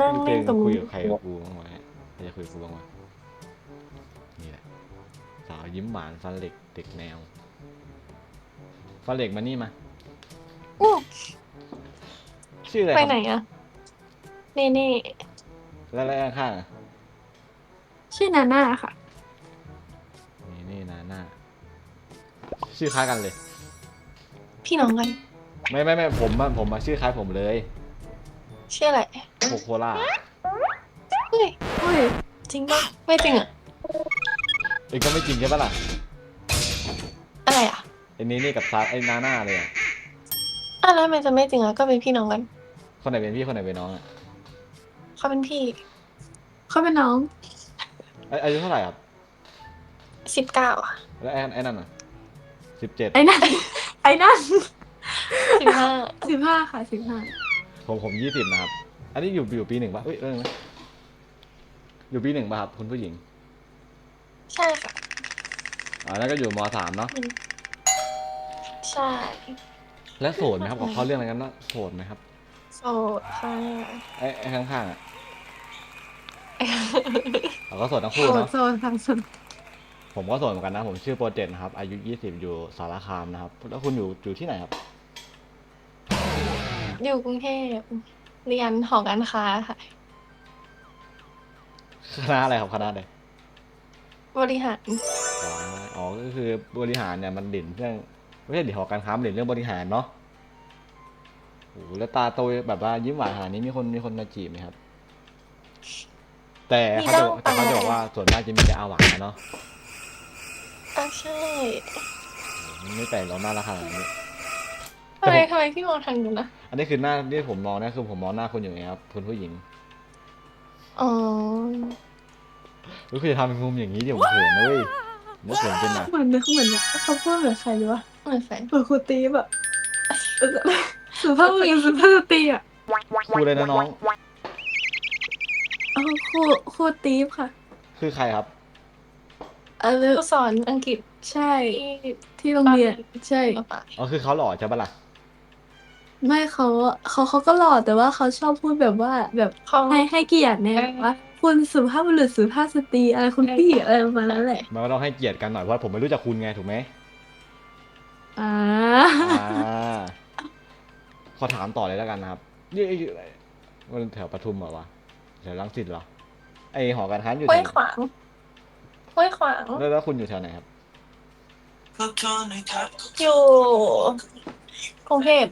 นั่งไม่เล่นเป็นตรงคุยนี้กับใครกับกูบ้างไหมใครจะคุยกับกูบ้างวะนี่แหละสาวยิ้มหวานฟันเหล็กเด็กแนวฟันเหล็กมานี่มาอู้ชื่ออะไรไปครับไหนอะเน่เน่แล้วแล้วข้างๆอะชื่อนาน่าค่ะ นี่นี่นาน่าชื่อคล้ายกันเลย พี่น้องกัน ไม่ไม่ไม่ผมอะผมมาชื่อคล้ายผมเลย ชื่ออะไร โคโคล่าเฮ้ยเฮ้ยจริงปะไม่จริงอะเองก็ไม่จริงใช่ปะล่ะอะไรอะไอ้นี่นี่กับซาไอ้นาน่าเลยอะอะแล้วทำไมจะไม่จริงอะก็เป็นพี่น้องกันคนไหนเป็นพี่คนไหนเป็นน้องอะเขาเป็นพี่เขาเป็นน้องไอ้อายุเท่าไหร่ครับสิบเก้าอะแล้วไอ้ไอ้นั่นอะสิบเจ็ดไอ้นั่นไอ้นั่นสิบห้าสิบห้าค่ะสิบห้าผมผมยี่สิบนะครับ อันนี้อยู่อยู่ปีหนึ่งปะเอ้ยเออนะอยู่ปีหนึ่งปะครับคุณผู้หญิง ใช่ค่ะอ่าแล้วก็อยู่มสามเนาะ ใช่แล้วโสดไหมครับขอเข้าเรื่องอะไรกันนะโสดไหมครับ โสดค่ะไอ้ไอ้ข้างๆอะเราก็โสดทั้งคู่โซนเนาะโซนทางโซนผมก็โสดเหมือนกันนะ ผมชื่อโปรเจกต์นะครับ อายุยี่สิบอยู่สารคามนะครับ แล้วคุณอยู่อยู่ที่ไหนครับ อยู่กรุงเทพ เรียนหอการค้าค่ะ คณะอะไรครับคณะอะไรบริหาร อ๋ออ๋อก็คือบริหารเนี่ยมันเด่นเรื่องไม่ใช่เด่นหอการค้ามันเด่นเรื่องบริหารเนาะโอ้โหแล้วตาโตแบบว่ายิ้มหวานขนาดนี้มีคนมีคนมาจีบไหมครับ แต่เขาจะแต่เขาจะบอกว่าส่วนมากจะมีแต่อาหวานนะเนาะอะใช่ ไม่แต่งเราน่ารักขนาดนี้ ทำไมทำไมพี่มองทางนู้นนะอันนี้คือหน้าที่ผมมองนะคือผมมองหน้าคุณอยู่ไงครับคุณผู้หญิงอ๋อก็คือจะทำเป็นมุมอย่างนี้เดี๋ยวผมเขินนะเว้ยผมว่าเขินเป็นอะเหมือนเขาเหมือนเขาพูดเหมือนใครหรือวะเหมือนแฟนเหมือนครูตีแบบสุภาพบุรุษสุภาพสตรีอะครูเลยนะน้องเอาครูครูตีฟค่ะ คือใครครับเออผู้สอนอังกฤษใช่ที่ที่โรงเรียนใช่มาป่าอ๋อคือเขาหล่อใช่ปะล่ะ ไม่เขา เขาเขาก็หล่อแต่ว่าเขาชอบพูดแบบว่า แบบเขาให้ให้เกียรติเนี่ยเออ แบบว่า คุณสุภาพบุรุษสุภาพสตรีอะไรคุณพี่อะไรประมาณนั้นแหละมันก็ต้องให้เกียรติกันหน่อยเพราะผมไม่รู้จักคุณไงถูกไหมอ่าอ่าขอถามต่อเลยแล้วกันนะครับนี่ไอ้มันแถวปทุมเหรอวะแถวรังสิตเหรอไอหอการค้าอยู่ห้แถวยวขวางห้วยขวาง แล้วแล้วคุณอยู่แถวไหนครับ อยู่กรุงเทพ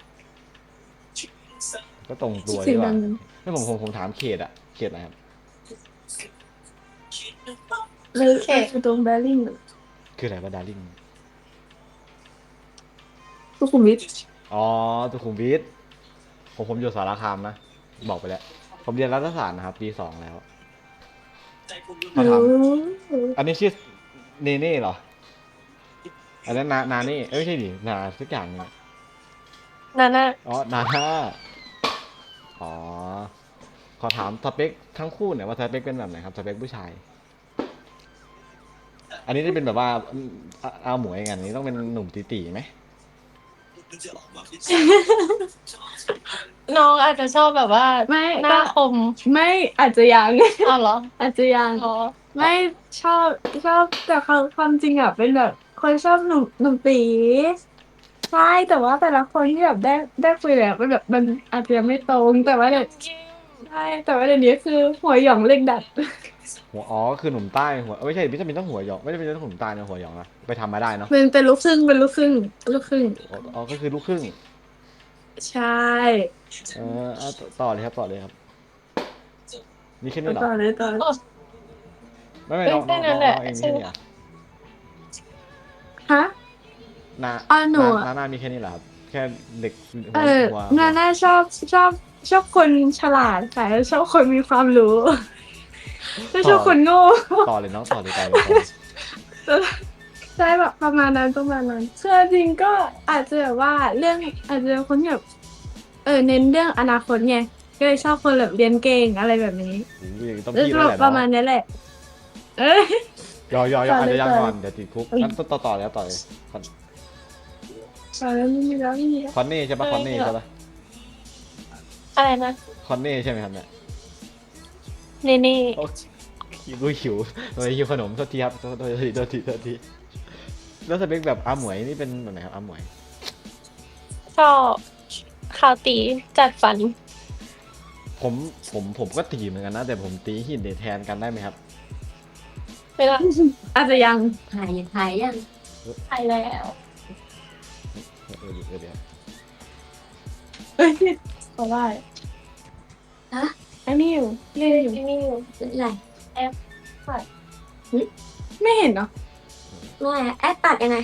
ก็ตรงตัวเสีดียงกดัว่างไม่ผมผมผมถามเขตอะเขตอะไรครับ เลยอยู่ตรงแบริ่งคืออะไรวะดาริ่ง สุขุมวิทอ๋อสุขุมวิทผมผมอยู่สารคามนะ บอกไปแล้ว ผมเรียนรัฐศาสตร์นะครับ ปีสองแล้วโอ้มาถาม อันนี้ชื่อเนเน่เหรอ อันนั้นนานาเน่เอ้ยไม่ใช่ดินาสักอย่างหนึงอะนาน่าอ๋อนาน่า อ๋อ ขอถามสเปคทั้งคู่เนี่อยว่าสเปคเป็นแบบไหนครับสเปคผู้ชาย อันนี้ได้เป็นแบบว่าเอาเอาหมวยอย่างนี้ต้องเป็นหนุ่มตีๆไหมน้องอาจจะชอบแบบว่าไม่หน้าคมไม่อาจจะยัง อ้าวเหรออาจจะยังอ๋อไม่ชอบชอบแต่ความความจริงอะเป็นแบบคนชอบหนุ่มหนุ่มตี ใช่แต่ว่าแต่ละคนที่แบบได้ได้คุยแบบมันแบบมันอาจจะยังไม่ตรงแต่ว่าเดี๋ยวใช่แต่ว่าเดี๋ยวนี้คือหัวหยองเล็กดัด หัวอ๋อคือหนุ่มใต้หัวเอ้ยไม่ใช่ไม่จำเป็นต้องหัวหยองไม่จำเป็นต้องหนุ่มใต้นะหัวหยองนะไปทำมาได้เนาะเป็นเป็นลูกครึ่งเป็นลูกครึ่งลูกครึ่งอ๋ออ๋อก็คือลูกครึ่งใช่เออเอาต่อต่อเลยครับต่อเลยครับนี่แค่นี้เหรอต่อเลยต่อเลยโอ้ไม่ไม่น้องน้องน้องน้องเองมีแค่นี้เหรอฮะ นาอ่าหนูนาอะนานามีแค่นี้เหรอครับ แค่เด็กหัวเออหัวนาน่าชอบชอบชอบคนฉลาดค่ะแล้วชอบคนมีความรู้ไม่ชอบคนโง่ต่อเลยน้องต่อเลยต่อเลยต่อเลยใช่แบบประมาณนั้นประมาณนั้นคือจริงก็อาจจะแบบว่าเรื่องอาจจะเป็นคนที่แบบเออเน้นเรื่องอนาคตไงก็เลยชอบคนแบบเรียนเก่งอะไรแบบนี้โอ้ยต้องแล้วพี่ก็แล้วแหละประมาณนี้แหละ เอ้ย ยอยอยอต่ออาจเลยจะยังต่อก่อนเดี๋ยวติดคุกงั้นต่อต่อแล้วต่อเลย คอนตอนนั้นไม่มีแล้วไม่มีแล้ว คอนเน่ใช่ปะคอนเน่ใช่ปะอะไรนะคอนเน่ใช่ไหมครับเนี่ยเน่เน่โอ้หิวหิวทำไมหิวขนมโทษทีครับโทษโทษทีโทษทีโทษทีแล้วสเปคแบบอาหมวยนี่เป็นแบบไหนครับอาหมวยชอบข่าวตีจัดฟัน ผมผมผมก็ตีเหมือนกันนะ แต่ผมตีหินเดทแทนกันได้ไหมครับเวลาอาจจะยังหายหายยัง ไปแล้ว เออเดี๋ยวเดี๋ยวเอ้ยเขาได้ฮะ ไอ้นี่อยู่เล่นอยู่ที่นี่อยู่เป็นไรไม่เห็นเนาะไม่แอดปัดยังไง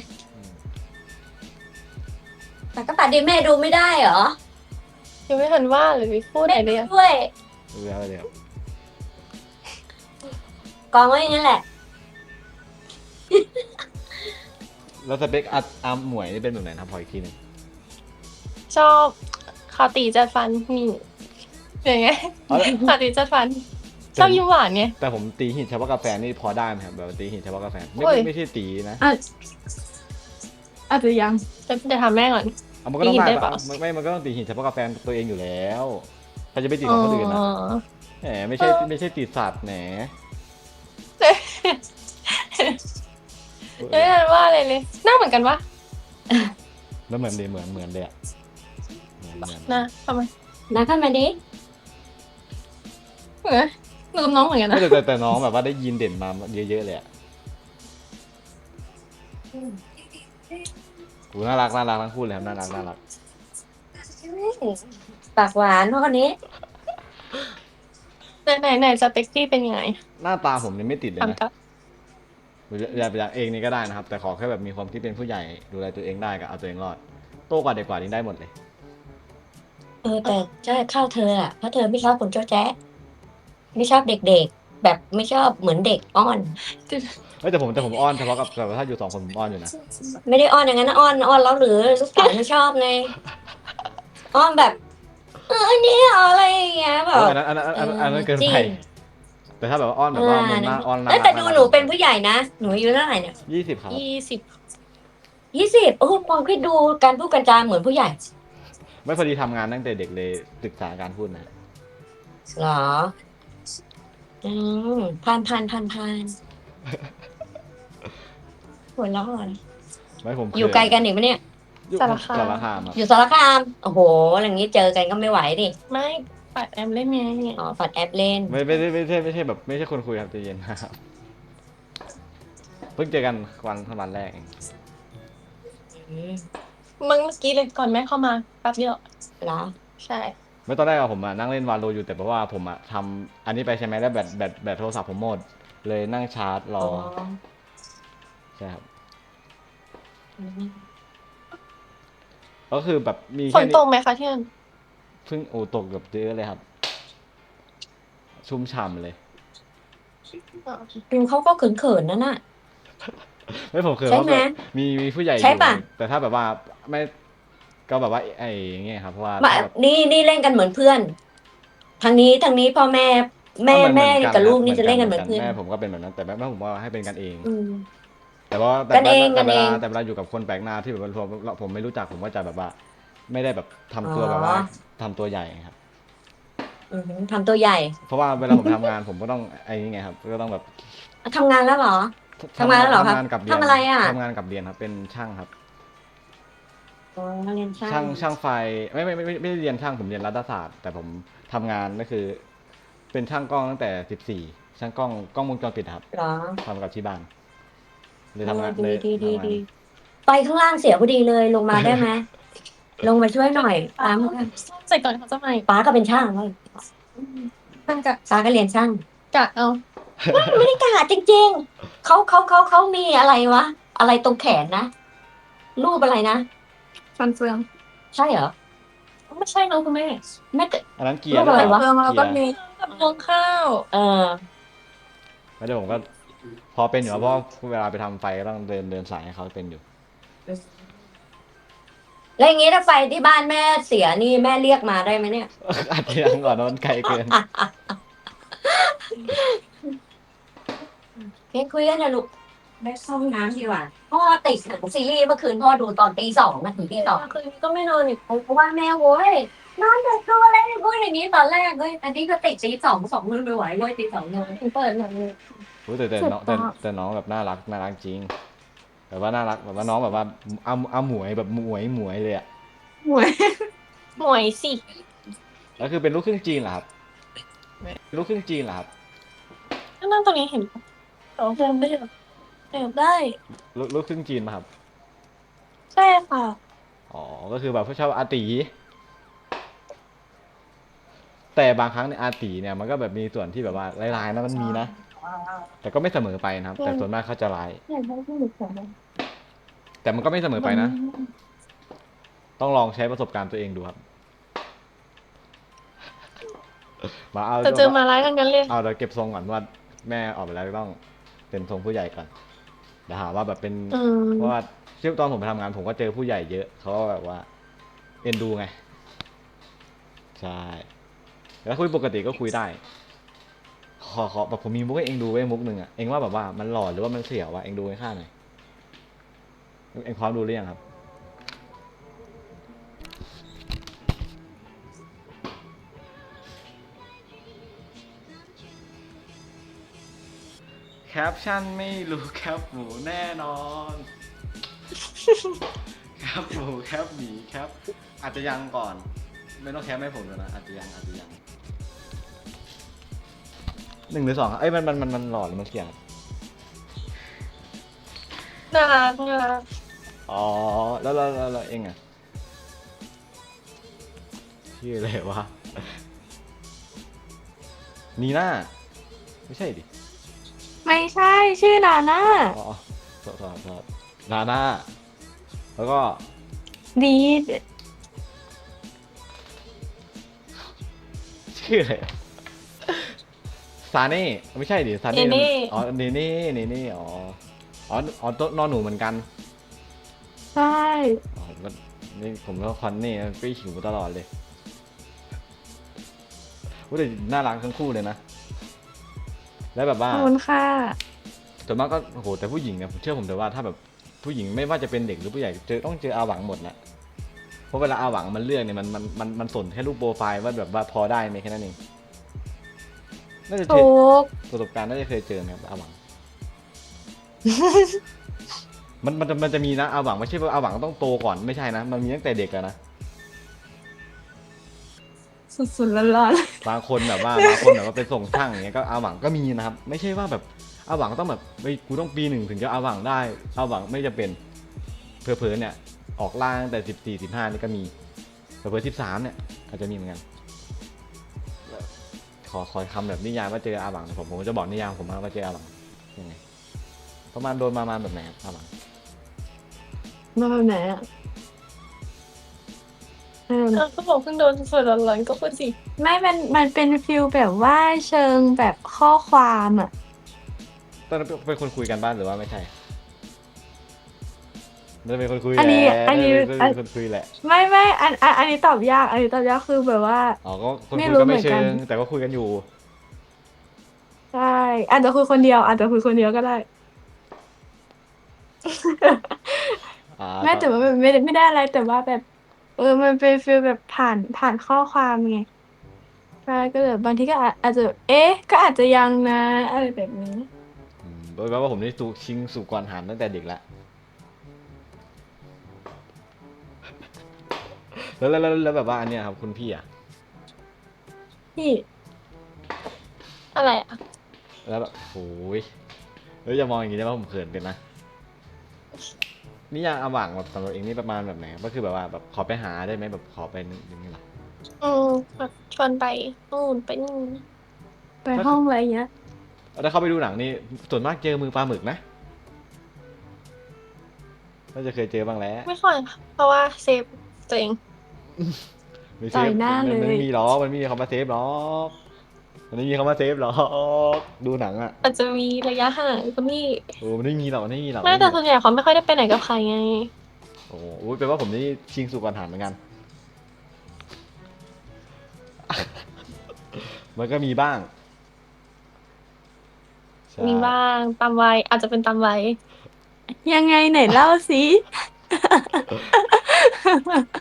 แต่ก็ปัดดีแม่ดูไม่ได้เหรอยังไม่ทันว่าหรือพูดอะไรเลยอะด้วยเดี๋ยวเดี๋ยวกองไว้อย่างนั้นแหละ แล้วสเปคอาอาหมวยนี่เป็นแบบไหนนะครับพออีกทีหนึงชอบข่าวตีจัดฟันนี่อย่างเงี้ยเอาละข่าวตีจัดฟัน ชอบยิ้มหวานไง แต่ผมตีหินเฉพาะกาแฟนี่พอได้ไหมครับแบบตีหินเฉพาะกาแฟไม่โอ้ย ไม่ใช่ตีนะอาจอาจจะยัง จะจะทำแม่ก่อน เอามันก็ต้องตีหินได้ได้ปะ ปะไม่ไม่มันก็ต้องตีหินเฉพาะกาแฟตัวเองอยู่แล้วใครจะไปตีของคนอื่นนะอ๋อ แหมไม่ใช่เออ ไม่ใช่ตีสัตว์แหมยัง ไม่ทันว่าอะไรเลยหน้าเหมือนกันวะแล้วเหมือนเลยเหมือนเหมือนเลยอะเหมือนเหมือนนะทำไมนะขึ้นมาดิเหมือนหนูกับน้องเหมือนกันไม่นะแต่แต่แต่น้องแบบว่าได้ยินเด่นมาเยอะๆเลยอะกูน่ารักน่ารักทั้งคู่เลยครับน่ารักน่ารักปากหวานเพราะคนนี้ไหนไหนไหนสเปคที่เป็นยังไง หน้าตาผมเนี่ยไม่ติดเลยนะทำกับ อยากอยากเองนี่ก็ได้นะครับ แต่ขอแค่แบบมีความที่เป็นผู้ใหญ่ดูแลตัวเองได้กับเอาตัวเองรอด โตกว่าเด็กกว่านี่ได้หมดเลย เออแต่ใช่เข้าเธออะเพราะเธอไม่ชอบคนเจ้าแจ๊ะไม่ชอบเด็กๆ แบบไม่ชอบเหมือนเด็กอ้อน เฮ้ยแต่ผมแต่ผมอ้อนเฉพาะกับแต่ว่าถ้าอยู่สองคนผมอ้อนอยู่นะ ไม่ได้อ้อนอย่างนั้นนะอ้อนอ้อนแล้วหรือลูกสาวไม่ชอบไงอ้อนแบบ เออเนี่ยอะไรอย่างเงี้ยแบเออบอันนั้นอันนั้นอันนั้นอันนั้นเกินจริไป ง แต่ถ้าแบบว่าอ้อนแบบว่ามันน่าอ้อนน่าเอ้ยแต่ดูรักหนูเป็นผู้ใหญ่นะ หนูอายุเท่าไหร่เนี่ยยี่สิบครับยี่สิบยี่สิบโอ้โหมองคิดดูการพูดกันจาเหมือนผู้ใหญ่ ไม่พอดีทำงานตั้งแต่เด็กเลยศึกษาการพูดนะเหรอ อืมผ่านผ่านผ่านผ่านหัวเราะอะไรไม่ผมเคอยู่ไกลกันอีกไหมเนี่ย อยู่สารคาม สารคามครับอยู่สารคาม โอ้โห อย่างนี้เจอกันก็ไม่ไหวดิ ไม่ ปัดแอมเล่นไงอ๋อฝัดแอปเล่น ไม่ไม่ไม่ไม่ใช่ไม่ใช่แบบไม่ใช่คนคุยครับใจเย็นนะครับเพิ่งเจอกันวันวันแรกเองอืมมึงเมื่อกี้เลยก่อนแม่เข้ามาแป๊บเดียวเหรอ ใช่ ไม่ตอนแรกอะผมอะนั่งเล่นวาโลอยู่แต่เพราะว่าผมอะทำอันนี้ไปใช่ไหมแล้วแบตแบตแบตโทรศัพท์ผมหมด เลยนั่งชาร์จรอใช่ครับอืมก็คือแบบมีฝแค่นนี้ตกไหมคะที่นั่น เพิ่งโอ้ตกแบบเยอะเลยครับ ชุ่มฉ่ำเลยอ๋อดูเขาก็เขินๆนั่นน่ะ ไม่ผมเคยใช่ว่าไหมแบบมีมีผู้ใหญ่ใช่ปะ อยู่แต่ถ้าแบบว่าไม่ก็แบบว่าไอ้อย่างเงี้ยครับเพราะว่ามาถ้าแบบ นี่นี่เล่นกันเหมือนเพื่อน ทางนี้ทางนี้พ่อแม่ แม่เหอนแม่เหอนกับลูกครับนี่จะเล่นกันเหมือนกัเพื่อน แม่ผมก็เป็นแบบนั้นแต่แม่ผมว่าให้เป็นกันเอง อืม แต่ว่าแต่กันเองแต่กันเวเอลางแต่เวลาอยู่กับคนแปลกหน้าที่แบบว่าผมผมไม่รู้จักผมก็จะแบบว่า ไม่ได้แบบทำตัวอ๋อแบบว่าทำตัวใหญ่ครับ อืมทำตัวใหญ่เพราะว่าเวลาผมทำงานผมก็ต้องไอ้นี่ไงครับ ก็ต้องแบบทำงานแล้วเหรอ ทำงานแล้วเหรอครับทำงานกับเรียนทำอะไรอะ ทำงานกับเรียนครับ เป็นช่างครับ อ๋อเรียนช่างช่างช่างไฟไม่ไม่ไม่ไม่ไม่ได้เรียนช่างผมเรียนรัฐศาสตร์ แต่ผมทำงานก็คือ เป็นช่างกล้องตั้งแต่สิบสี่ช่างกล้องกล้องวงจรปิดครับเหรอทำกับที่บ้านเลยทำงานดีเลยดีดีทำงาน ดีไปข้างล่างเสียพอดีเลยลงมาได้ไหม ลงมาช่วยหน่อยตามกันใส่ก่อนเขาจะมาอีกป้าก็เป็นช่างเลยตั้งกะป้าก็เรียนช่างกะเอาไม่ได้กาจริงๆเขาเขาเขาเขามีอะไรวะอะไรตรงแขนนะรูปอะไรนะฟันเฟือง ใช่เหรอไม่ใช่น้องคุณแม่แม่แต่อันนั้นเกียรูร์ปอะไรวะเฟืองแล้วก็มีกับรวงข้าว เออแล้วเดี๋ยวผมก็พอเป็นอยู่ครับเพราะเวลาไปทำไฟก็ต้องเดินเดินสายให้เขาเป็นอยู่ แล้วอย่างงี้ถ้าไฟที่บ้านแม่เสียนี่แม่เรียกมาได้ไหมเนี่ยอาจจะยังก่อนนะมันไกลเกินเฮ้ยคุยกันนะลูกไปเข้าห้องน้ำดีกว่าพ่อติดหนังซีรีส์เมื่อคืนพ่อดูตอนตีสองนะถึงตีสอง คืนนี้ก็ไม่นอนอีกเพราะว่าแม่โว้ยนอนดึกคืออะไรพูดอย่างนี้ตอนแรกเว้ยอันนี้ก็ติดตีสองสองมือไม่ไหวเว้ยตีสองเลยเปิดหนัง อุ๊ยแต่แต่น้องแต่แต่น้องแบบน่ารักน่ารักจริง แบบว่าน่ารักแบบว่าน้องแบบว่าเอาเอาหมวยแบบหมวยหมวยเลยอะหวยหมวยสิแล้วคือเป็นลูกครึ่งจีนเหรอครับเป็นลูกครึ่งจีนเหรอครับก็นั่งตรงนี้เห็นปะสองเดือนไม่ได้แอบได้ ลูกลูกครึ่งจีนมาครับใช่ค่ะอ๋อก็คือแบบผู้ชอบอาตี แต่บางครั้งในยอาตีเนี่ยมันก็แบบมีส่วนที่แบบว่าร้ายๆนะมันมีนะ แต่ก็ไม่เสมอไปนะครับ แต่ส่วนมากเขาจะร้ายอยากได้ผู้หญิงสองแต่มันก็ไม่เสมอไปนะ ต้องลองใช้ประสบการณ์ตัวเองดูครับ มาเอาแต่เจอมาร้ายทั้งนั้นเลย เอาเดี๋ยวเก็บทรงก่อนว่าแม่ออกไปแล้วต้องเป็นทรงผู้ใหญ่ก่อนเดี๋ยวหาว่าแบบเป็นอืมเพราะว่าช่วงตอนผมไปทำงานผมก็เจอผู้ใหญ่เยอะเขาก็แบบว่า เอ็นดูไง ใช่ แล้วคุยปกติก็คุยได้ ขอขอแบบผมมีมุกให้เองดูไว้มุกหนึ่งอะเองว่าแบบว่ามันหล่อหรือว่ามันเสียววะเองดูให้ข้าหน่อยเองพร้อมดูหรือยังครับ แคปชั่นไม่รู้แคปหมูแน่นอน แคปหมูแคปหมีแคปอาจจะยังก่อน ไม่ต้องแคปให้ผมเลยนะอาจจะยังอาจจะยัง หนึ่งหรือสองครับเอ้ยมันมันมันมันหล่อหรือมันเสียครับน่ารักน่ารักอ๋อแล้วแล้วแล้วแล้วเองอะชื่ออะไรวะนีน่าไม่ใช่ดิไม่ใช่ชื่อนาน่าอ๋อโทษโทษโทษนาน่าแล้วก็ดีชื่ออะไรอะ ซาเน่ไม่ใช่ดิซาเน่มันอ๋อเนเน่เนเน่อ๋ออ๋ออ๋อตัวนอนหนูเหมือนกันใช่ อ๋อผมก็นี่ผมก็คอนนี่นะก็หิวตลอดเลยว่าแต่น่ารักทั้งคู่เลยนะ แล้วแบบว่าขอบคุณค่ะ ส่วนมากก็โอ้โหแต่ผู้หญิงเนี่ยผมเชื่อผมแต่ว่าถ้าแบบผู้หญิงไม่ว่าจะเป็นเด็กหรือผู้ใหญ่เจอต้องเจออาหวังหมดแหละเพราะเวลาอาหวังมันเลือกเนี่ยมันมันมันมันสนแค่รูปโปรไฟล์ว่าแบบว่าพอได้ไหมแค่นั้นเอง น่าจะเจถูอกประสบการณ์น่าจะเคยเจอไหมครับอาหวัง มันมันจะมันจะมีนะอาหวังไม่ใช่ว่าอาหวังต้องโตก่อนไม่ใช่นะ มันมีตั้งแต่เด็กอะนะ สุดๆร้อนบางคนแบบว่า บางคนแบบว่าไปส่งช่างอย่างเงี้ยก็อาหวังก็มีนะครับ ไม่ใช่ว่าแบบอาหวังต้องแบบเฮ้ยกูต้องปีหนึ่งถึงจะอาหวังได้อาหวังไม่จะเป็นเพอเพอๆเนี่ย ออกล่างแต่สิบสี่สิบห้านี่ก็มีเพอเพอสิบสามเนี่ยอาจจะมีเหมือนกัน ขอขอคำแบบนิยามว่าเจออาหวังผมผมจะบอกนิยามผมมาว่าเจออาหวังยังไงประมาณโดนประมาณแบบไหนครับอาหวังๆมาแบบไหนอะเออเออก็บอกเพิ่งโดนสดๆร้อนๆก็พูดสิไม่มันมันเป็นฟิลแบบว่าเชิงแบบข้อความอะตอนนั้นเป็นคนคุยกันบ้านหรือว่าไม่ใช่น่า จะเป็นคนคุยอันนี้แหละอันนี้าจะเป็นคนคุยแหละไม่ไม่อันอันอันนี้ตอบยาก อันนี้ตอบยากคือแบบว่า อ๋อก็คนไม่คุยรู้ก็ไม่เหมือนกัเชินงแต่ก็คุยกันอยู่ ใช่อาจจะคุยคนเดียว อาจจะคุยคนเดียวก็ได้ อ่าแม่แต่ว่าแบบไม่ได้ไม่ได้อะไรแต่ว่าแบบ เออมันเป็นฟีลแบบผ่านผ่านข้อความไงใช่ก็แบบบางทีก็อาจอาจจะ เอ๊ะ ก็อาจจะยังนะอะไรแบบนี้ อืมโดยแปลว่าผมนี่สูชิงสู่ก่อนหันตั้งแต่เด็กแล้ว แล้วแล้วแล้วแล้วแบบว่าอันเนี้ยครับคุณพี่อะพี่อะไรอะแล้วแบบโอ้ยเฮ้ยอย่ามองอย่างนี้ได้ป่ะผมเขินเป็นนะนี่ยังอาหว่างแบบสำหรับเองนี่ประมาณแบบไหนก็คือแบบว่าแบบขอไปหาได้ไหมแบบขอไปอย่างนี้เหรออืมแบบชวนไปนู่นไปนี่ไปห้องอะไรเงี้ยแล้วถ้าเข้าไปดูหนังนี่ส่วนมากเจอมือปลาหมึกนะน่าจะเคยเจอบ้างแล้วไม่ค่อยค่ะเพราะว่าเซฟตัวเอง ไม่ต่เซอยฟหน้ามันเลย มันไม่มีหรอกมันไม่มีคำว่าเซฟหรอกมันไม่มีคำว่าเซฟหรอกดูหนังอะอาจจะมีระยะห่างก็มีโอ้มันไม่มีหรอกมันไม่มีหรอกไม่แต่ส่วนใหญ่เขาไม่ค่อยได้ไปไหนกับใครไง โอ้โหแปลว่าผมนี่ชิงสู่ก่อนหันเหมือนกัน มันก็มีบ้างใช่มีบ้างตามวัยอาจจะเป็นตามวัยยังไงไหนเล่าสิ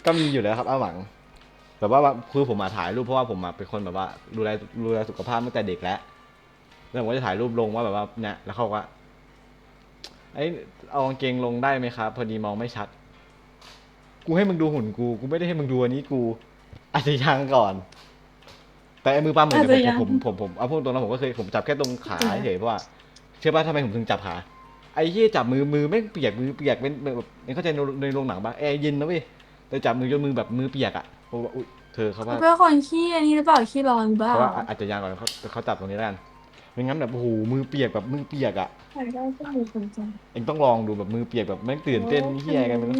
ก็มีอยู่แล้วครับอาหวัง แบบว่าคือผมมาถ่ายรูปเพราะว่าผมอะเป็นคนแบบว่าดูแลดูแลสุขภาพตั้งแต่เด็กแล้วแล้วผมก็จะถ่ายรูปลงว่าแบบว่าเนี่ยแล้วเขาก็ว่าไอ้เอากางเกงลงได้ไหมครับ พอดีมองไม่ชัด กูให้มึงดูหุ่นกู กูไม่ได้ให้มึงดูอันนี้กูอาจจะยังก่อน แต่ไอ้มือปั้มเหมือนอาจจะยังผมผมผมผมเอาพูดตรงนะผมก็เคยผมจับแค่ตรงขาเฉยเพราะว่าเชื่อป่ะทำไมผมถึงจับขา ไอ้ที่จับมือมือไม่งเปียกมือเปียกเป็นแบบนี่เข้าใจในในโรงหนังปะแอร์เย็นนะเว้ยแต่จับมือจนมือแบบมือเปียกอะผมว่าอุ้ยเธอเขาว่าเป็นคนขี้อันนี้หรือเปล่าขี้ร้อนหรือเปล่าเพราะว่าอาจจะยังก่อนเขาเขาจับตรงนี้แล้วกันไม่งั้นแบบโอ้โหมือเปียกแบบมือเปียกอะใครได้ก็มีคนใจเองต้องลองดูแบบมือเปียกแบบแม่งตื่นเต้นเฮียกันไม่รู้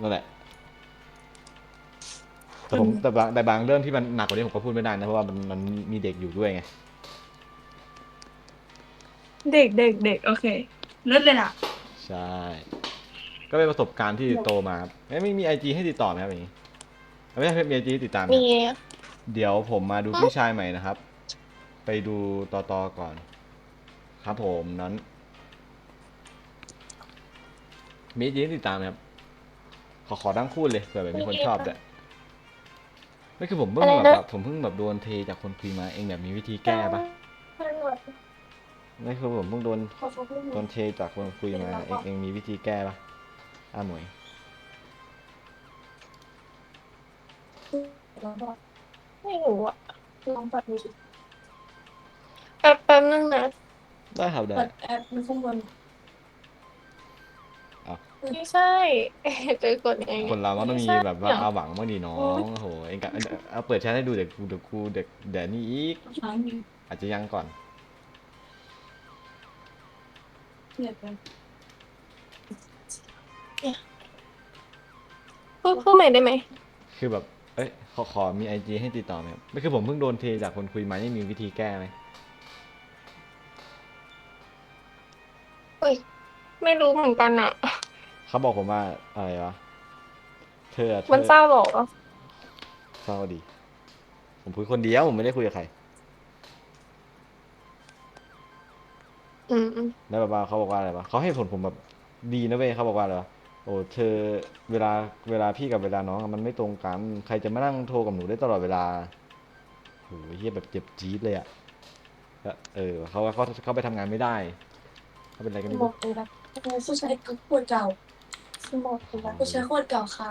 นั่นแหละแต่ผมแต่บางแต่บางเรื่องที่มันหนักกว่านี้ผมก็พูดไม่ได้นะเพราะว่ามันมันมีเด็กอยู่ด้วยไง เด็กเด็กเด็กโอเคเลิศเลยนะใช่ ก็เป็นประสบการณ์ที่โตมาครับเอ้ยไม่มีไอจีให้ติดต่อไหมครับอย่างนี้ไม่ใช่มีไอจีให้ติดตามไหมมี เดี๋ยวผมมาดูพี่ชายใหม่นะครับ ไปดูต่อต่อก่อน ครับผมนั้นมีไอจีให้ติดตามไหมครับ ขอขอทั้งคู่เลยเผื่อแบบมีคนชอบด้วยไม่คือผมเพิ่งแบบแบบผมเพิ่งแบบโดนเทจากคนคุยมาเองแบบมีวิธีแก้ปะไม่ คือผมเพิ่งโดนโดนเทจากคนคุยมาเองเองมีวิธีแก้ปะอ้าหมวยไม่รู้อะลองเปิดดูสิแป๊บแป๊บนึงนะได้ครับได้เปิดแอปมันข้างบนไม่ใช่จะกดยังไงคนเราก็ต้องมีไใช่แบบว่าเอาหวังบ้างดีน้องโอ้โหเองกะเอาเปิดแชทให้ดูเด็กกูเด็กกูเด็กเดี๋ยวนี้อีกช้างมีอาจจะยังก่อน เนี่ยไปพูดพูดใหม่ได้ไหมคือแบบ เอ้ยขอขอมีไอจีให้ติดต่อไหมครับไม่คือผมเพิ่งโดนเทจากคนคุยมานี่มีวิธีแก้ไหมเอ้ย ไม่รู้เหมือนกันอะเขาบอกผมว่าอะไรวะ เธอเธมันอเศร้าหรอ เศร้าดี ผมคุยคนเดียวผมไม่ได้คุยกับใคร อืมอืมแล้วแบบว่าเขาบอกว่าอะไรวะเขาให้ผลผมแบบดีนะเว้ยเขาบอกว่าอะไรวะโอ้เธอเวลาเวลาพี่กับเวลาน้องอะมันไม่ตรงกันใครจะมานั่งโทรกับหนูได้ตลอดเวลาโหเฮียแบบเจ็บจี๊ดเลยอะแล้วเออเขาว่าเขาเขาไปทำงานไม่ได้เขาเป็นอะไรกันไม่หมรู้ดเลยนะผู้ชายโคตรเก่าหมดเลยนะผู้ชายโคตรเก่าค่ะ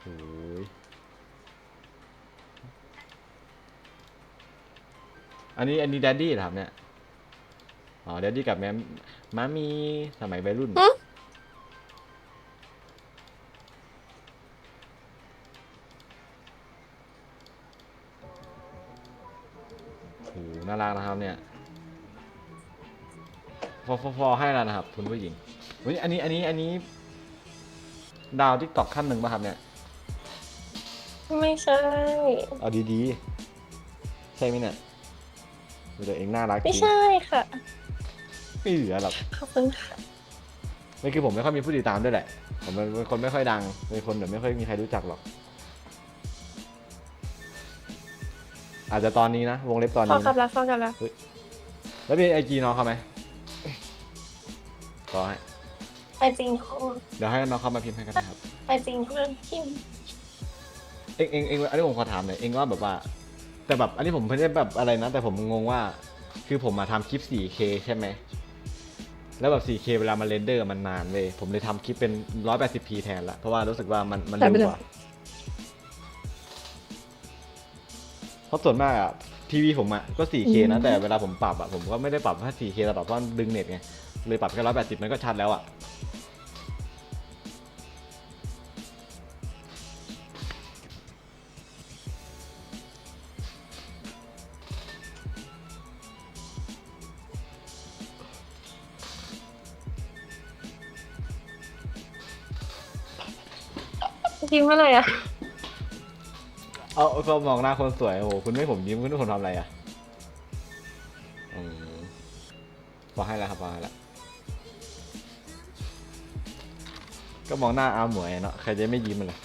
โอ้ยอันนี้อันนี้แดดดี้เหรอครับเนี่ย อ๋อแดดดี้กับแม่มามีสมัยวัยรุ่นโอ้โห น่ารักนะครับเนี่ย ฟอฟอฟอให้แล้วนะครับ คุณผู้หญิงเฮ้ยอันนี้ อันนี้ อันนี้ ดาวทิกตอกขั้นหนึ่งป่ะครับเนี่ย ไม่ใช่ เอาดีๆ ใช่ไหมเนี่ยเดี๋ยวเองน่ารักจไม่ริง ใช่ค่ะ ไม่เหลือหรอกขอบคุณค่ะไม่คือผมไม่ค่อยมีผู้ติดตามด้วยแหละ ผมเป็นคนไม่ค่อยดัง เป็นคนแบบไม่ค่อยมีใครรู้จักหรอก อาจจะตอนนี้นะ วงเล็บตอนพอนี้กลับนะแล้วพอกลับแล้วแล้วมีไอจีน้องเขาไหมขอให้ไปจริงคุณเดี๋ยวให้น้องเขามาพิมพ์ให้กันนะครับ ไปจริงคุณพิมพ์เองเองเองอันนี้ผมขอถามหน่อยเองว่าแบบว่า แต่แบบอันนี้ผมไม่ได้แบบอะไรนะ แต่ผมงงว่า คือผมมาทำคลิป 4K ใช่ไหม แล้วแบบ 4K เวลามันเรนเดอร์มันนานเว้ยผมเลยทำคลิปเป็น 180p แทนละเพราะว่ารู้สึกว่ามันมันเร็วกว่าเพราะส่วนมากอะทีวีผมอะก็ 4K นะ แต่เวลาผมปรับอะผมก็ไม่ได้ปรับแค่ 4K แต่ปรับเพราะมันดึงเน็ตไงเลยปรับแค่ 180 มันก็ชัดแล้วอะ พิมพ์อะไรอะเอาก็มองหน้าคนสวยโอ้โหคุณไม่ผมยิ้มคุณให้ผมทำอะไรอะอืมพอให้แล้วครับพอให้แล้วก็มองหน้าอาหมวยเนาะใครจะไม่ยิ้มมันเลย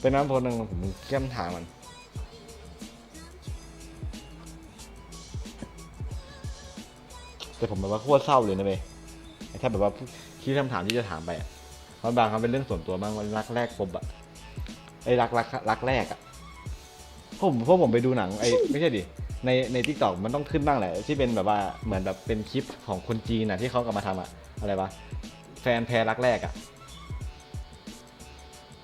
เป็นน้ำพลหนึ่งผมแก้มทางมัน แต่ผมแบบว่าโคตรเศร้าเลยนะเว้ยไอ้ถ้าแบบว่า คิดคำถามที่จะถามไปอะเพราะบางครั้งเป็นเรื่องส่วนตัวมากวันรักแรกพบอะไอ้รักรักรักแรกอะผมพวกผมไปดูหนังไอ้ไม่ใช่ดิในในทิกตอกมันต้องขึ้นบ้างแหละ ที่เป็นแบบว่าเหมือนแบบเป็นคลิปของคนจีนอะที่เขากลับมาทำอะอะไรวะแฟนแพ้รักแรกอะ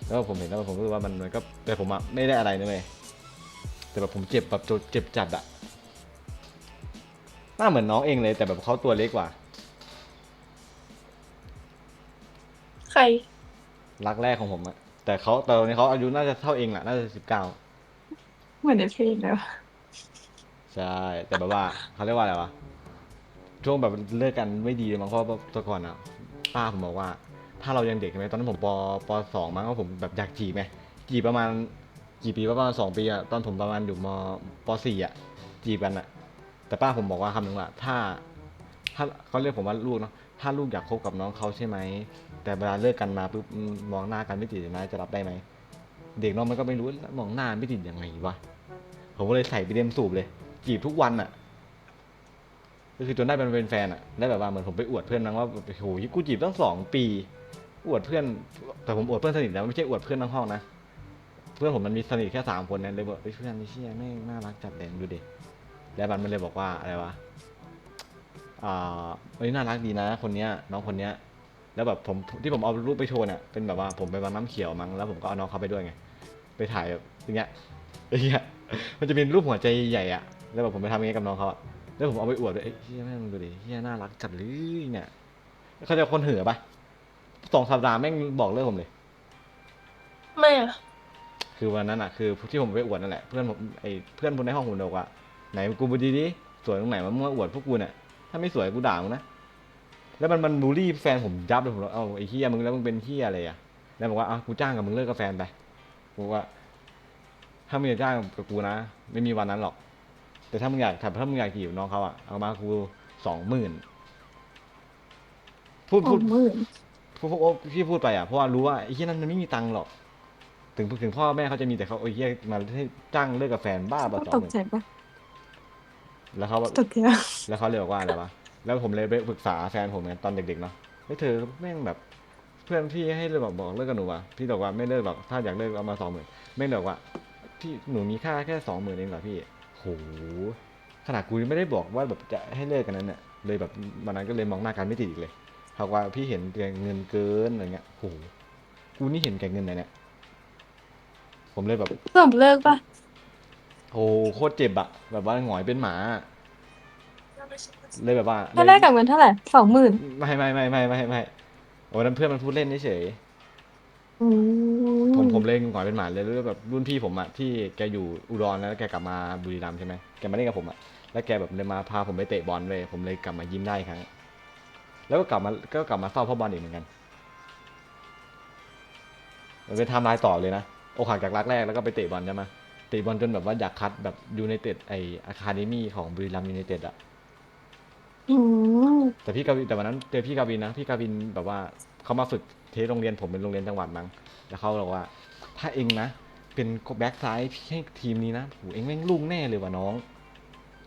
แล้วผมเห็นแล้วผมรู้สึกว่ามันมันก็แต่ผมอะไม่ได้อะไรนะเว้ยแต่แบบผมเจ็บแบบเจ็บจัดอะหน้าเหมือนน้องเองเลย แต่แบบเขาตัวเล็กกว่า ร รักแรกของผมอะแต่เขาแต่ตอนนี้เขาอายุน่าจะเท่าเองแหละน่าจะสิบเก้าเหมือนในเพลงแล้วใช่แต่แบบว่าเขาเรียกว่าอะไรวะช่วงแบบเลิกกันไม่ดีมั้งเพราะว่าแตะก่อนอะป้าผมบอกว่า ถ้าเรายังเด็กใช่ไหมตอนนั้นผมปปสองมั้งก็ผมแบบอยากจีบไหมจีบประมาณกี่ปีประมาณสองปีอะตอนผมประมาณอยู่มปสี่อะจีบกันอะแต่ป้าผมบอกว่าคำหนึ่งว่าถ้า ถ้าเขาเรียกผมว่าลูกเนาะ ถ้าลูกอยากคบกับน้องเขาใช่ไหม แต่เวลาเลิกกันมาปุ๊บมองหน้ากันไม่ติดนะจะรับได้ไหม เด็กน้องมันก็ไม่รู้มองหน้าไม่ติดยังไงวะ ผมก็เลยใส่ไปเต็มสูบเลย จีบทุกวันอะก็คือจนได้เป็นแฟนอะได้แบบว่าเหมือนผมไปอวดเพื่อนนังว่าโอ้โหกูจีบตั้งสองปี อวดเพื่อน แต่ผมอวดเพื่อนสนิทแล้วไม่ใช่อวดเพื่อนทั้งห้องนะ เพื่อนผมมันมีสนิทแค่สามคนนะเลยบอกเฮ้เพื่อนนี่เชี่ยแม่งน่ารักจัดเลยดูดิแล้วมันมันเลยบอกว่าอะไรวะ อ่าเฮ้ยน่ารักดีนะ คนเนี้ยน้องคนเนี้ย แล้วแบบผมที่ผมเอารูปไปโชว์เนี่ยเป็นแบบว่าผมไปวางน้ำเขียวมั้งแล้วผมก็เอาน้องเขาไปด้วยไงไปถ่ายแบบอย่างเงี้ยอย่างเงี้ยมันจะเป็นรูปหัวใจใหญ่อะแล้วแบบผมไปทำอย่างเงี้ยกับน้องเขาอะแล้วผมเอาไปอวดด้วยเอ้ยเฮียแม่งดูดิเฮียน่ารักจัดเลยเนี่ยเขาจะคนเหือปะสองสัปดาห์แม่งบอกเลิกผมเลย ไม่อะคือวันนั้นอะคือที่ผมไปอวดนั่นแหละเพื่อนผมไอ้เพื่อนคนในห้องผมบอกว่าไหนกูบูดีดิสวยตรงไหนมาเมื่ออวดพวกกูเนี่ย ถ้าไม่สวยกูด่ามึงนะ แล้วมันมันบูลลี่แฟนผมยับเลยผมบอกเอ้าไอ้เฮียมึงแล้วมึงเป็นเฮียอะไรอะแล้วบอกว่าอ้าวกูจ้างกับมึงเลิกกับแฟนไปผมว่า ถ้ามึงอยากจ้างกับกูนะ ไม่มีวันนั้นหรอก แต่ถ้ามึงอยากถ้าถ้ามึงอยากจีบน้องเขาอะเอามากูสองหมื่นพูดสพูอดงหมื่นพูดพูดโอ้พี่พูดไปอะ เพราะว่ารู้ว่าไอ้ที่นั่นมันไม่มีตังค์หรอก ถึงถึงพ่อแม่เขาจะมีแต่เขาโอ้ยเหี้ยมาให้จ้างเลิกกับแฟนบ้าก็ป่ะสอตงหกมื่นใจปะ แล้วเขาแบบตกใจแล้วเขาเลยบอกว่าอะไรวะแล้วผมเลยไปปรึกษาแฟนผมไงตอนเด็กๆเนาะเฮ้ยเธอแม่งแบบ เพื่อนพี่ให้เลยบอกบอกเลิกกับหนูว่ะพี่บอกว่าไม่เลิกหรอกถ้าอยากเลิกเอามาสองหมื่นแม่งบอกว่าพี่หนูมีค่าแค่สองหมื่นเองเหรอพี่โหขนาดกูยังไม่ได้บอกว่าแบบจะให้เลิกกันนั้นเนี่ยเลยแบบวันนั้นก็เลยมองหน้ากันไม่ติดอีกเลยเขาว่าพี่เห็นแก่เงินเกินอะไรเงี้ยโหกูนี่เห็นแก่เงินไหนเนี่ยผมเลยแบบสมเลิกปะ โหโคตรเจ็บอะแบบว่าหงอยเป็นหมาอะเลยแบบว่าถ้าได้กับเงินเท่าไหร่สองหมื่นไม่ไม่ไม่ไม่ไม่ไม่โอ้นั้นเพื่อนมันพูดเล่นเฉยอืๆผมผมเลยหงอยเป็นหมาเลยแล้วแบบรุ่นพี่ผมอะที่แกอยู่อุดรแล้วแกกลับมาบุรีรัมย์ใช่ไหมแกมาเล่นกับผมอะแล้วแกแบบเลยมาพาผมไปเตะบอลเลยผมเลยกลับมายิ้มได้อีกครั้ง แล้วก็กลับมาก็กลับมาเศร้าเพราะบอลอีกเหมือนกันมันเป็นไทม์ไลน์ต่อเลยนะอกหักจากรักแรกแล้วก็ไปเตะบอลใช่ไหม เตะบอลจนแบบว่าอยากคัดแบบยูไนเต็ดไออะคาเดมี่ของบุรีรัมย์ยูไนเต็ดอะอืมแต่พี่กาวินแต่วันนั้นเจอพี่กาวินนะพี่กาวินแบบว่าเขามาฝึกเทสโรงเรียนผมเป็นโรงเรียนจังหวัดมั้งแล้วเขาบอกว่า ถ้าเองนะ เป็นแบ็กซ้ายให้ทีมนี้นะโหเองแม่งลุ่งแน่เลยว่ะน้อง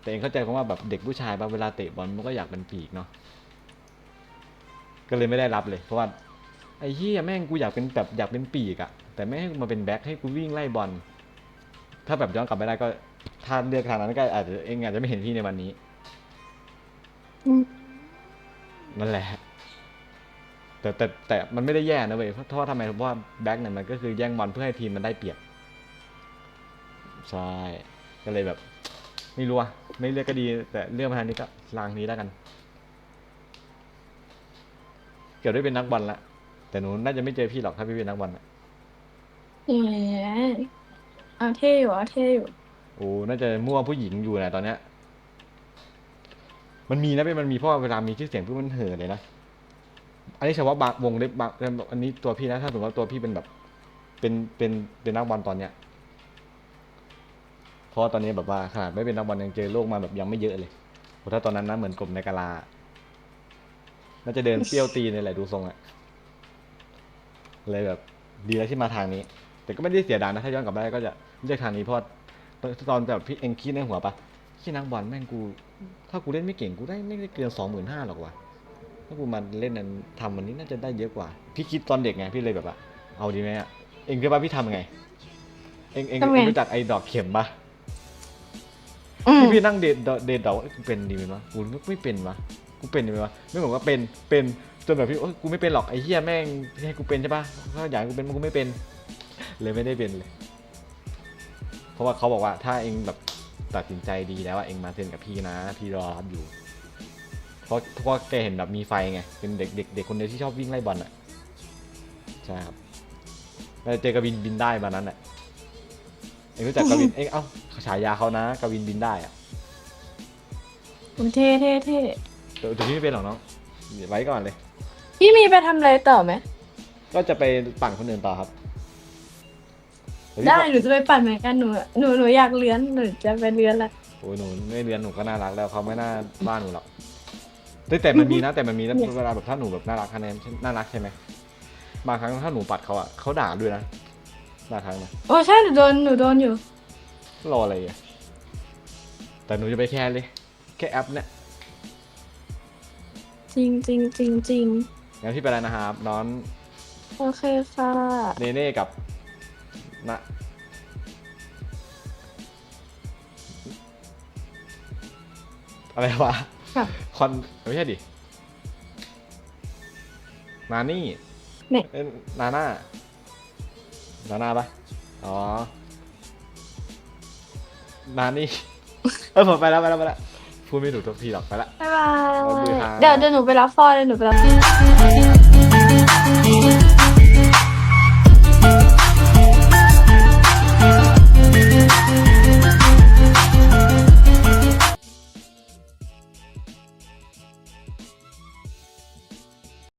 แต่เองเข้าใจคำว่าแบบเด็กผู้ชายบางเวลาเตะบอลมันก็อยากเป็นปีกเนาะก็เลยไม่ได้รับเลย เพราะว่าไอ้เหี้ยแม่งกูอยากเป็นแบบอยากเป็นปีกอะแต่ไม่ให้กูมาเป็นแบ็คให้กูวิ่งไล่บอล ถ้าแบบย้อนกลับไปได้ก็ ถ้าเลือกทางนั้นก็อาจจะเองอาจจะไม่เห็นพี่ในวันนี้อืมนั่นแหละ แต่แต่แต่มันไม่ได้แย่นะเว้ยเพราะเพราะว่าทำไมเพราะว่าแบ็กเนี่ยมันก็คือแย่งบอลเพื่อให้ทีมมันได้เปรียบใช่ก็เลยแบบ ไม่รู้อะไม่เลือกก็ดี แต่เลือกมาทางนี้ก็ลางนี้แล้วกัน เกือบได้เป็นนักบอลละแต่หนูน่าจะไม่เจอพี่หรอกถ้าพี่เป็นนักบอลอะแหม อะเท่อยู่อะเท่อยู่ โอ้น่าจะมั่วผู้หญิงอยู่นะตอนเนี้ย มันมีนะเป็นมันมีเพราะว่าเวลามีชื่อเสียงปุ๊บมันเห่อเลยนะ อันนี้เฉพาะบางวงเล็บบางอันนี้ตัวพี่นะ ถ้าสมมติว่าตัวพี่เป็นแบบ เป็นเป็นเป็นนักบอลตอนเนี้ยเพราะตอนนี้แบบว่าขนาดไม่เป็นนักบอลยังเจอโลกมาแบบยังไม่เยอะเลยโหถ้าตอนนั้นนะเหมือนกบในกาลา น่าจะเดินเปรี้ยวตีเลยแหละดูทรงอะเลยแบบ ดีแล้วที่มาทางนี้ แต่ก็ไม่ได้เสียดายนะถ้าย้อนกลับไปได้ก็จะเลือกทางนี้เพราะตอนตอนแบบพี่เองคิดในหัวปะที่นักบอลแม่งกู ถ้ากูเล่นไม่เก่งกูได้ไม่ได้เกินสองหมื่นห้าหรอกวะถ้ากูมาเล่นนั้นทำมันนี้น่าจะได้เยอะกว่า พี่คิดตอนเด็กไงพี่เลยแบบว่าเอาดีไหมอะเองคิดว่าพี่ทำไง เองเองทำไงเองรู้จักไอ้ดอกเข็มปะอืมที่พี่นั่งเดทดอกเดทดอกเอ้ยกูเป็นดีไหมวะกูก็ไม่เป็นวะกูเป็นดีไหมวะไม่บอกว่าเป็นเป็นจนแบบพี่โอ๊ยกูไม่เป็นหรอกไอ้เหี้ยแม่งให้กูเป็นใช่ปะถ้าอยากให้กูเป็นกูไม่เป็น เลยไม่ได้เป็นเลย เพราะว่าเขาบอกว่าถ้าเองแบบตัดสินใจดีแล้วอะเองมาเซ็นกับพี่นะ พี่รอรับอยู่ เพราะเพราะแกเห็นแบบมีไฟไง เป็นเด็กเด็กเด็กคนเดียวที่ชอบวิ่งไล่บอลอะใช่ครับแล้วเจอกวินบินได้มานั้นอะเองรู้จักกวิน เองเอ้าฉายาเขานะกวินบินได้อะผมเท่เท่เท่แต่แต่พี่ไม่เป็นหรอกน้องเดี๋ยวไว้ก่อนเลย พี่มีไปทำอะไรต่อไหมก็จะไปปั่นคนอื่นต่อครับแต่พี่ ได้ก็หนูจะไปปั่นเหมือนกันหนูหนูหนูอยากเลี้ยนหนูจะไปเลี้ยนละโอ้ยหนูไม่เรียนหนูก็น่ารักแล้วเขาไม่น่าบ้านหนูหรอกแต่แต่มันมีนะ แต่มันมีนะเวลาแบบถ้าหนูแบบน่ารักคะแนนน่ารักใช่ไหมบางครั้งถ้าหนูปัดเขาอะเขาด่าด้วยนะบางครั้งนะโอ้ใช่หนูโดนหนูโดนอยู่ รออะไรอะแต่หนูจะไปแค่เลย แค่แอปเนี่ยจริงจริงจริงจริงงั้นพี่ไปแล้วนะครับน้องโอเคค่ะเนเน่กับ นะอะไรวะค่ะคอนไม่ใช่ดิ นานี่เนี่ยเอ้ยนาน่า นาน่าปะอ๋อ นานี่ เออผมไปแล้วไปแล้วไปแล้วพูดไม่ถูกทุกทีหรอกไปละ บ๊ายบาขอบคุณยครับเดี๋ยวเดี๋ยวหนูไปรับฟอยเดี๋ยวหนูไปรับ